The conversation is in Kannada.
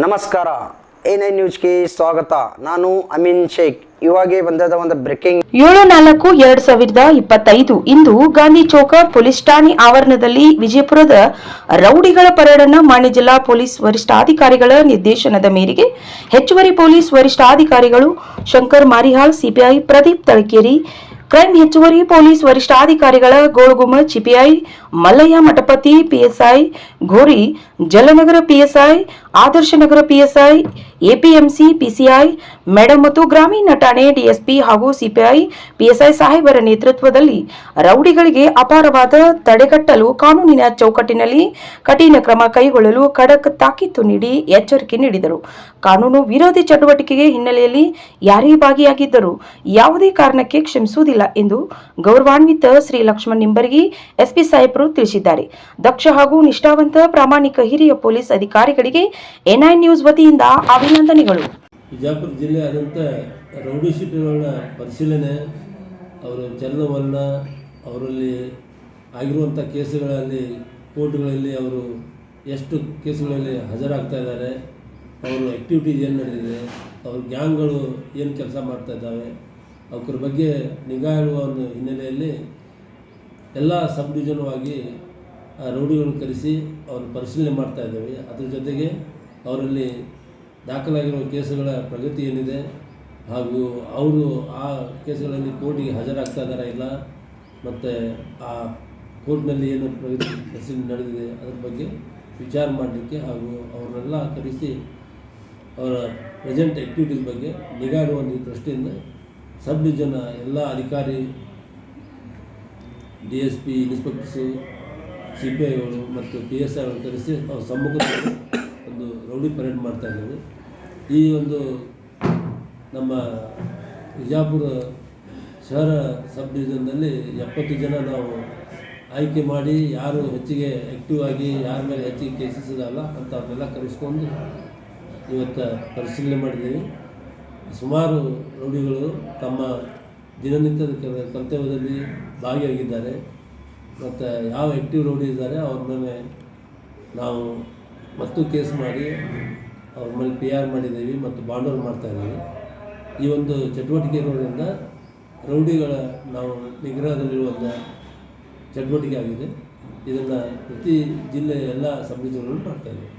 ನಮಸ್ಕಾರ. ಎನ್ ಐ ನ್ಯೂಸ್ಗೆ ಸ್ವಾಗತ. ನಾನು ಅಮೀನ್ ಶೇಖ್. ಇವಾಗೆ ಬಂದದ ಒಂದು ಬ್ರೇಕಿಂಗ್ ಏಳು ನಾಲ್ಕು, ಎರಡ್ ಸಾವಿರದ ಇಪ್ಪತ್ತೈದು. ಇಂದು ಗಾಂಧಿ ಚೌಕ ಪೊಲೀಸ್ ಠಾಣೆ ಆವರಣದಲ್ಲಿ ವಿಜಯಪುರದ ರೌಡಿಗಳ ಪರೇಡನ್ನ ಮಾನ್ಯ ಜಿಲ್ಲಾ ಪೊಲೀಸ್ ವರಿಷ್ಠಾಧಿಕಾರಿಗಳ ನಿರ್ದೇಶನದ ಮೇರೆಗೆ ಹೆಚ್ಚುವರಿ ಪೊಲೀಸ್ ವರಿಷ್ಠಾಧಿಕಾರಿಗಳು ಶಂಕರ್ ಮಾರಿಹಾಳ್, ಸಿಪಿಐ ಪ್ರದೀಪ್ ತಳಕೇರಿ ಕ್ರೈಮ್ ಹೆಚ್ಚುವರಿ ಪೊಲೀಸ್ ವರಿಷ್ಠಾಧಿಕಾರಿಗಳ ಗೋಳುಗುಮ್ಮಚ್ CPI Mallayya Mathapati, PSI, Ghori, Jalanagar, PSI Adarshanagar PSI, APMC, PCI, madam ಮತ್ತು ಗ್ರಾಮೀಣ ಠಾಣೆ, ಡಿಎಸ್ಪಿ ಹಾಗೂ ಸಿಪಿಐ, ಪಿಎಸ್ಐ ಸಾಹೇಬರ ನೇತೃತ್ವದಲ್ಲಿ ರೌಡಿಗಳಿಗೆ ಅಪಾರವಾದ ತಡೆಗಟ್ಟಲು ಕಾನೂನಿನ ಚೌಕಟ್ಟಿನಲ್ಲಿ ಕಠಿಣ ಕ್ರಮ ಕೈಗೊಳ್ಳಲು ಖಡಕ್ ತಾಕೀತು ನೀಡಿ ಎಚ್ಚರಿಕೆ ನೀಡಿದರು. ಕಾನೂನು ವಿರೋಧಿ ಚಟುವಟಿಕೆಗೆ ಹಿನ್ನೆಲೆಯಲ್ಲಿ ಯಾರೇ ಭಾಗಿಯಾಗಿದ್ದರೂ ಯಾವುದೇ ಕಾರಣಕ್ಕೆ ಕ್ಷಮಿಸುವುದಿಲ್ಲ ಎಂದು ಗೌರವಾನ್ವಿತ ಶ್ರೀ ಲಕ್ಷ್ಮಣ್ ನಿಂಬರ್ಗಿ, ಎಸ್ಪಿ ಸಾಹೇಬರು ತಿಳಿಸಿದ್ದಾರೆ. ದಕ್ಷ ಹಾಗೂ ನಿಷ್ಠಾವಂತ ಪ್ರಾಮಾಣಿಕ ಹಿರಿಯ ಪೊಲೀಸ್ ಅಧಿಕಾರಿಗಳಿಗೆ ಎನ್ಐ ನ್ಯೂಸ್ ವತಿಯಿಂದ ಅಭಿನಂದನೆಗಳು. ಬಿಜಾಪುರ ರೌಡಿ ಶೀಟುಗಳನ್ನ ಪರಿಶೀಲನೆ, ಅವರ ಚಲನವಲನ ಅವರಲ್ಲಿ ಆಗಿರುವಂಥ ಕೇಸುಗಳಲ್ಲಿ, ಕೋರ್ಟ್ಗಳಲ್ಲಿ ಅವರು ಎಷ್ಟು ಕೇಸುಗಳಲ್ಲಿ ಹಾಜರಾಗ್ತಾ ಇದ್ದಾರೆ, ಅವರ ಆ್ಯಕ್ಟಿವಿಟೀಸ್ ಏನು ನಡೆದಿದೆ, ಅವ್ರ ಗ್ಯಾಂಗ್ಗಳು ಏನು ಕೆಲಸ ಮಾಡ್ತಾ ಇದ್ದಾವೆ ಅವ್ರ ಬಗ್ಗೆ ನಿಗಾ ಇಡುವ ಒಂದು ಹಿನ್ನೆಲೆಯಲ್ಲಿ ಎಲ್ಲ ಸಬ್ ಡಿವಿಷನ್ವಾಗಿ ರೌಡಿಗಳನ್ನು ಕರೆಸಿ ಅವರು ಪರಿಶೀಲನೆ ಮಾಡ್ತಾ ಇದ್ದೇವೆ. ಅದ್ರ ಜೊತೆಗೆ ಅವರಲ್ಲಿ ದಾಖಲಾಗಿರುವ ಕೇಸುಗಳ ಪ್ರಗತಿ ಏನಿದೆ ಹಾಗೂ ಅವರು ಆ ಕೇಸುಗಳಲ್ಲಿ ಕೋರ್ಟಿಗೆ ಹಾಜರಾಗ್ತಾ ಇದ್ದಾರಾ ಇಲ್ಲ, ಮತ್ತು ಆ ಕೋರ್ಟ್ನಲ್ಲಿ ಏನು ಪ್ರಗತಿ ಪರಿಶೀಲನೆ ನಡೆದಿದೆ ಅದ್ರ ಬಗ್ಗೆ ವಿಚಾರ ಮಾಡಲಿಕ್ಕೆ ಹಾಗೂ ಅವರನ್ನೆಲ್ಲ ಕರೆಸಿ ಅವರ ಪ್ರೆಸೆಂಟ್ ಆ್ಯಕ್ಟಿವಿಟೀಸ್ ಬಗ್ಗೆ ನಿಗಾ ಇಡುವ ದೃಷ್ಟಿಯಿಂದ ಸಬ್ ಡಿವಿಷನ್ನ ಎಲ್ಲ ಅಧಿಕಾರಿ D S P inspectors C P ಐಗಳು ಮತ್ತು ಪಿ ಎಸ್ ಐಗಳು ಕರೆಸಿ ಅವ್ರ ಸಮ್ಮುಖದಲ್ಲಿ ಒಂದು ರೌಡಿ ಪರೇಡ್ ಮಾಡ್ತಾ ಇದ್ದೇವೆ. ಈ ಒಂದು ನಮ್ಮ ವಿಜಾಪುರ ಶಹರ ಸಬ್ ಡಿವಿಷನ್ನಲ್ಲಿ ಎಪ್ಪತ್ತು ಜನ ನಾವು ಆಯ್ಕೆ ಮಾಡಿ ಯಾರು ಹೆಚ್ಚಿಗೆ ಆ್ಯಕ್ಟಿವ್ ಆಗಿ ಯಾರ ಮೇಲೆ ಹೆಚ್ಚಿಗೆ ಕೇಸಸ್ ಇದಲ್ಲ ಅಂತ ಅವ್ರನ್ನೆಲ್ಲ ಕರೆಸ್ಕೊಂಡು ಇವತ್ತು ಪರಿಶೀಲನೆ ಮಾಡಿದ್ದೀವಿ. ಸುಮಾರು ರೌಡಿಗಳು ತಮ್ಮ ದಿನನಿತ್ಯದ ಕರ್ತವ್ಯದಲ್ಲಿ ಭಾಗಿಯಾಗಿದ್ದಾರೆ. ಮತ್ತು ಯಾವ ಆ್ಯಕ್ಟಿವ್ ರೌಡಿ ಇದ್ದಾರೆ, ಅವ್ರ ಮೇಲೆ ನಾವು ಮತ್ತು ಕೇಸ್ ಮಾಡಿ, ಅವ್ರ ಮೇಲೆ ಪಿ ಆರ್ ಮಾಡಿದ್ದೀವಿ ಮತ್ತು ಬಾಂಡೋರ್ ಮಾಡ್ತಾಯಿದ್ದೀವಿ ಈ ಒಂದು ಚಟುವಟಿಕೆ ಇರೋದ್ರಿಂದ ರೌಡಿಗಳ ನಾವು ನಿಗ್ರಹದಲ್ಲಿರುವಂಥ ಚಟುವಟಿಕೆ ಆಗಿದೆ. ಇದನ್ನು ಪ್ರತಿ ಜಿಲ್ಲೆಯ ಎಲ್ಲ ಸಬ್ ಡಿವಿಷನ್ಗಳು ಮಾಡ್ತಾ ಇದ್ದೀವಿ